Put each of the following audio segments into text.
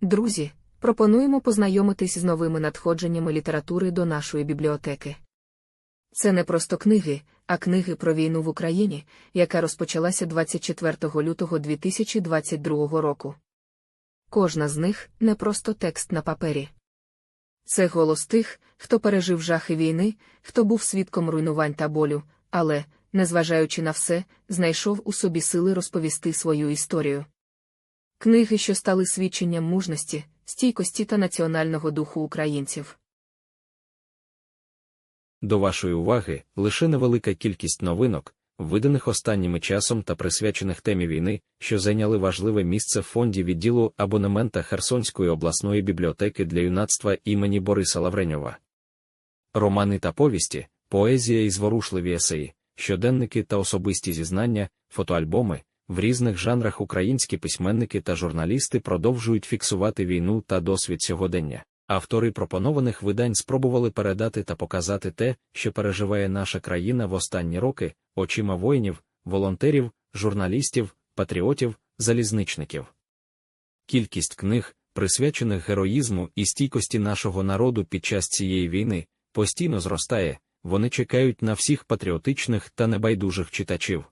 Друзі, пропонуємо познайомитись з новими надходженнями літератури до нашої бібліотеки. Це не просто книги, а книги про війну в Україні, яка розпочалася 24 лютого 2022 року. Кожна з них не просто текст на папері. Це голос тих, хто пережив жахи війни, хто був свідком руйнувань та болю, але, незважаючи на все, знайшов у собі сили розповісти свою історію. Книги, що стали свідченням мужності, стійкості та національного духу українців. До вашої уваги лише невелика кількість новинок, виданих останнім часом та присвячених темі війни, що зайняли важливе місце в фонді відділу абонемента Херсонської обласної бібліотеки для юнацтва імені Бориса Лавреньова. Романи та повісті, поезія і зворушливі есеї, щоденники та особисті зізнання, фотоальбоми. В різних жанрах українські письменники та журналісти продовжують фіксувати війну та досвід сьогодення. Автори пропонованих видань спробували передати та показати те, що переживає наша країна в останні роки, очима воїнів, волонтерів, журналістів, патріотів, залізничників. Кількість книг, присвячених героїзму і стійкості нашого народу під час цієї війни, постійно зростає, вони чекають на всіх патріотичних та небайдужих читачів.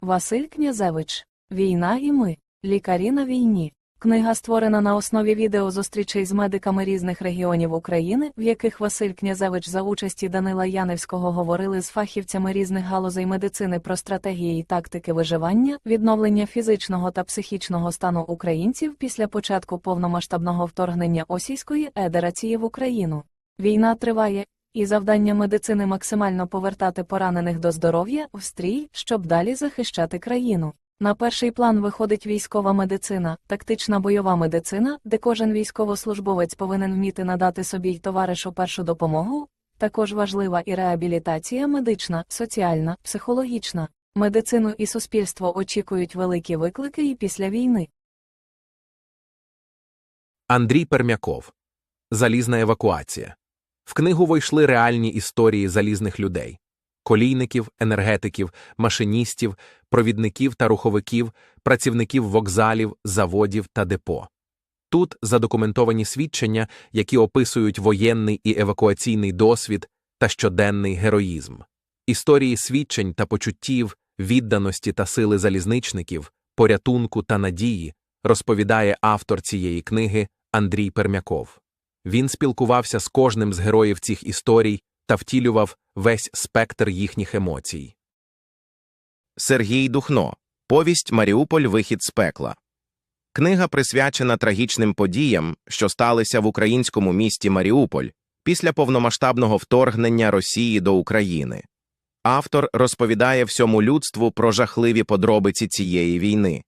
Василь Князевич. Війна і ми. Лікарі на війні. Книга створена на основі відеозустрічей з медиками різних регіонів України, в яких Василь Князевич за участі Данила Яневського говорили з фахівцями різних галузей медицини про стратегії і тактики виживання, відновлення фізичного та психічного стану українців після початку повномасштабного вторгнення Осійської едерації в Україну. Війна триває, і завдання медицини максимально повертати поранених до здоров'я в стрій, щоб далі захищати країну. На перший план виходить військова медицина, тактична бойова медицина, де кожен військовослужбовець повинен вміти надати собі й товаришу першу допомогу. Також важлива і реабілітація медична, соціальна, психологічна. Медицину і суспільство очікують великі виклики і після війни. Андрій Пермяков. Залізна евакуація. В книгу войшли реальні історії залізних людей: колійників, енергетиків, машиністів, провідників та руховиків, працівників вокзалів, заводів та депо. Тут задокументовані свідчення, які описують воєнний і евакуаційний досвід та щоденний героїзм, історії свідчень та почуттів, відданості та сили залізничників, порятунку та надії, розповідає автор цієї книги Андрій Пермяков. Він спілкувався з кожним з героїв цих історій та втілював весь спектр їхніх емоцій. Сергій Духно. Повість Маріуполь Вихід з пекла. Книга присвячена трагічним подіям, що сталися в українському місті Маріуполь після повномасштабного вторгнення Росії до України. Автор розповідає всьому людству про жахливі подробиці цієї війни.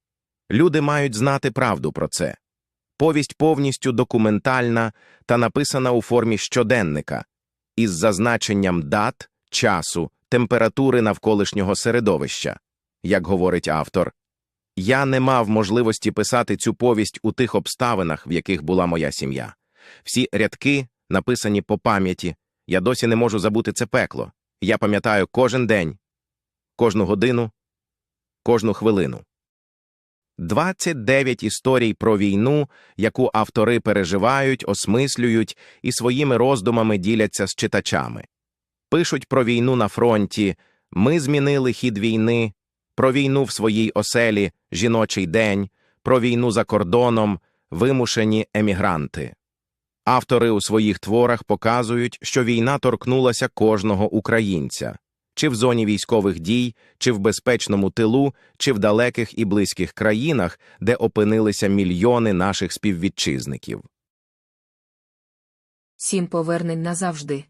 Люди мають знати правду про це. Повість повністю документальна та написана у формі щоденника із зазначенням дат, часу, температури навколишнього середовища. Як говорить автор, я не мав можливості писати цю повість у тих обставинах, в яких була моя сім'я. Всі рядки, написані по пам'яті, я досі не можу забути це пекло. Я пам'ятаю кожен день, кожну годину, кожну хвилину. 29 історій про війну, яку автори переживають, осмислюють і своїми роздумами діляться з читачами. Пишуть про війну на фронті, ми змінили хід війни, про війну в своїй оселі, жіночий день, про війну за кордоном, вимушені емігранти. Автори у своїх творах показують, що війна торкнулася кожного українця чи в зоні військових дій, чи в безпечному тилу, чи в далеких і близьких країнах, де опинилися мільйони наших співвітчизників. Сім повернень назавжди.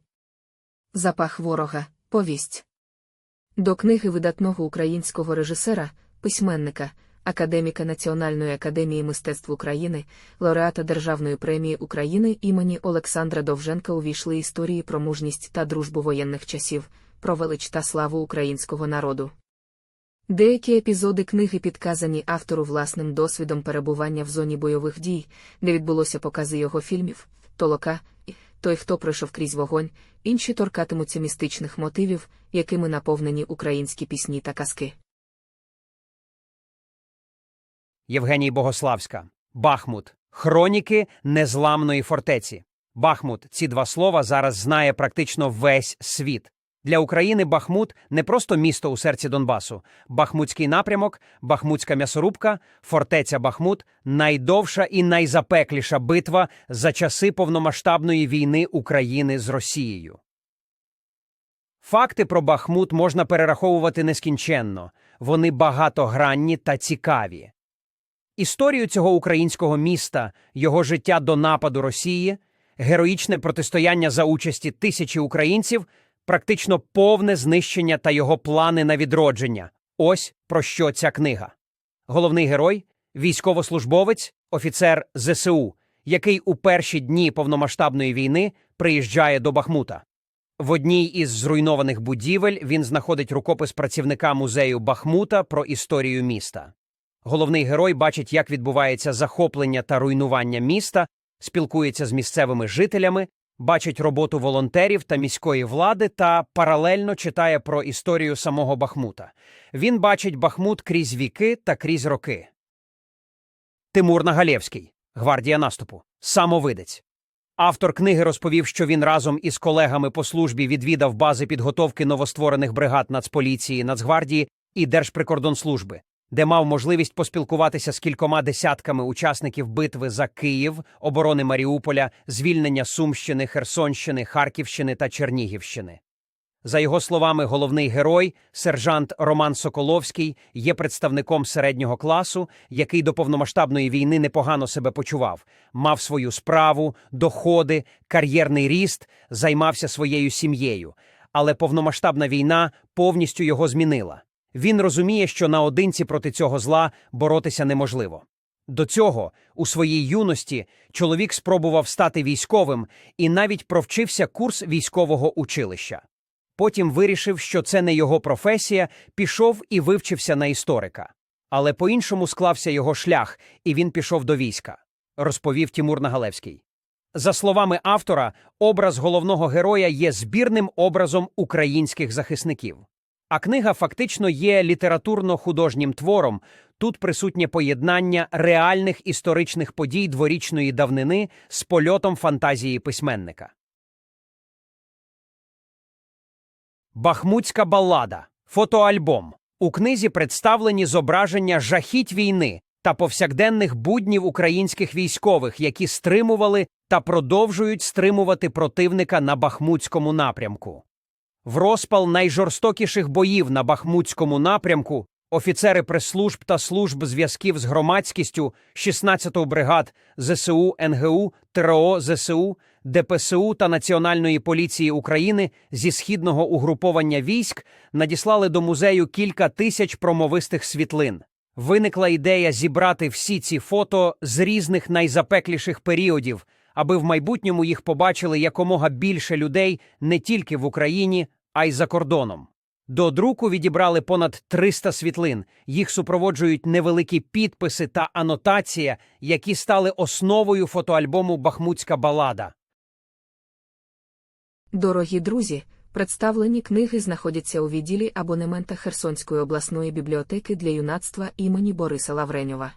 Запах ворога. Повість. До книги видатного українського режисера, письменника, академіка Національної академії мистецтв України, лауреата Державної премії України імені Олександра Довженка увійшли історії про мужність та дружбу воєнних часів, про велич та славу українського народу. Деякі епізоди книги підказані автору власним досвідом перебування в зоні бойових дій, де відбулося покази його фільмів, Толока, той, хто пройшов крізь вогонь, інші торкатимуться містичних мотивів, якими наповнені українські пісні та казки. Євгеній Богославська. Бахмут. Хроніки незламної фортеці. Бахмут ці два слова зараз знає практично весь світ. Для України Бахмут не просто місто у серці Донбасу. Бахмутський напрямок, Бахмутська м'ясорубка, фортеця Бахмут найдовша і найзапекліша битва за часи повномасштабної війни України з Росією. Факти про Бахмут можна перераховувати нескінченно. Вони багатогранні та цікаві. Історію цього українського міста, його життя до нападу Росії, героїчне протистояння за участі тисячі українців, практично повне знищення та його плани на відродження. Ось про що ця книга. Головний герой військовослужбовець, офіцер ЗСУ, який у перші дні повномасштабної війни приїжджає до Бахмута. В одній із зруйнованих будівель він знаходить рукопис працівника музею Бахмута про історію міста. Головний герой бачить, як відбувається захоплення та руйнування міста, спілкується з місцевими жителями, бачить роботу волонтерів та міської влади та паралельно читає про історію самого Бахмута. Він бачить Бахмут крізь віки та крізь роки. Тимур Нагалєвський, гвардія наступу, самовидець. Автор книги розповів, що він разом із колегами по службі відвідав бази підготовки новостворених бригад Нацполіції, Нацгвардії і Держприкордонслужби, де мав можливість поспілкуватися з кількома десятками учасників битви за Київ, оборони Маріуполя, звільнення Сумщини, Херсонщини, Харківщини та Чернігівщини. За його словами, головний герой, сержант Роман Соколовський, є представником середнього класу, який до повномасштабної війни непогано себе почував, мав свою справу, доходи, кар'єрний ріст, займався своєю сім'єю. Але повномасштабна війна повністю його змінила. Він розуміє, що наодинці проти цього зла боротися неможливо. До цього, у своїй юності, чоловік спробував стати військовим і навіть провчився курс військового училища. Потім вирішив, що це не його професія, пішов і вивчився на історика. Але по-іншому склався його шлях, і він пішов до війська, розповів Тімур Нагалевський. За словами автора, образ головного героя є збірним образом українських захисників. А книга фактично є літературно-художнім твором. Тут присутнє поєднання реальних історичних подій дворічної давнини з польотом фантазії письменника. Бахмутська балада. Фотоальбом. У книзі представлені зображення жахіть війни та повсякденних буднів українських військових, які стримували та продовжують стримувати противника на Бахмутському напрямку. В розпал найжорстокіших боїв на Бахмутському напрямку офіцери прес-служб та служб зв'язків з громадськістю 16-го бригад ЗСУ, НГУ, ТРО ЗСУ, ДПСУ та Національної поліції України зі східного угруповання військ надіслали до музею кілька тисяч промовистих світлин. Виникла ідея зібрати всі ці фото з різних найзапекліших періодів, аби в майбутньому їх побачили якомога більше людей не тільки в Україні, а й за кордоном. До друку відібрали понад 300 світлин. Їх супроводжують невеликі підписи та анотація, які стали основою фотоальбому Бахмутська балада. Дорогі друзі, представлені книги знаходяться у відділі абонемента Херсонської обласної бібліотеки для юнацтва імені Бориса Лавреньова.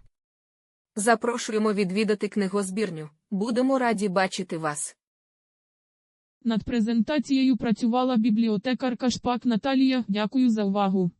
Запрошуємо відвідати книгозбірню. Будемо раді бачити вас. Над презентацією працювала бібліотекарка Шпак Наталія. Дякую за увагу.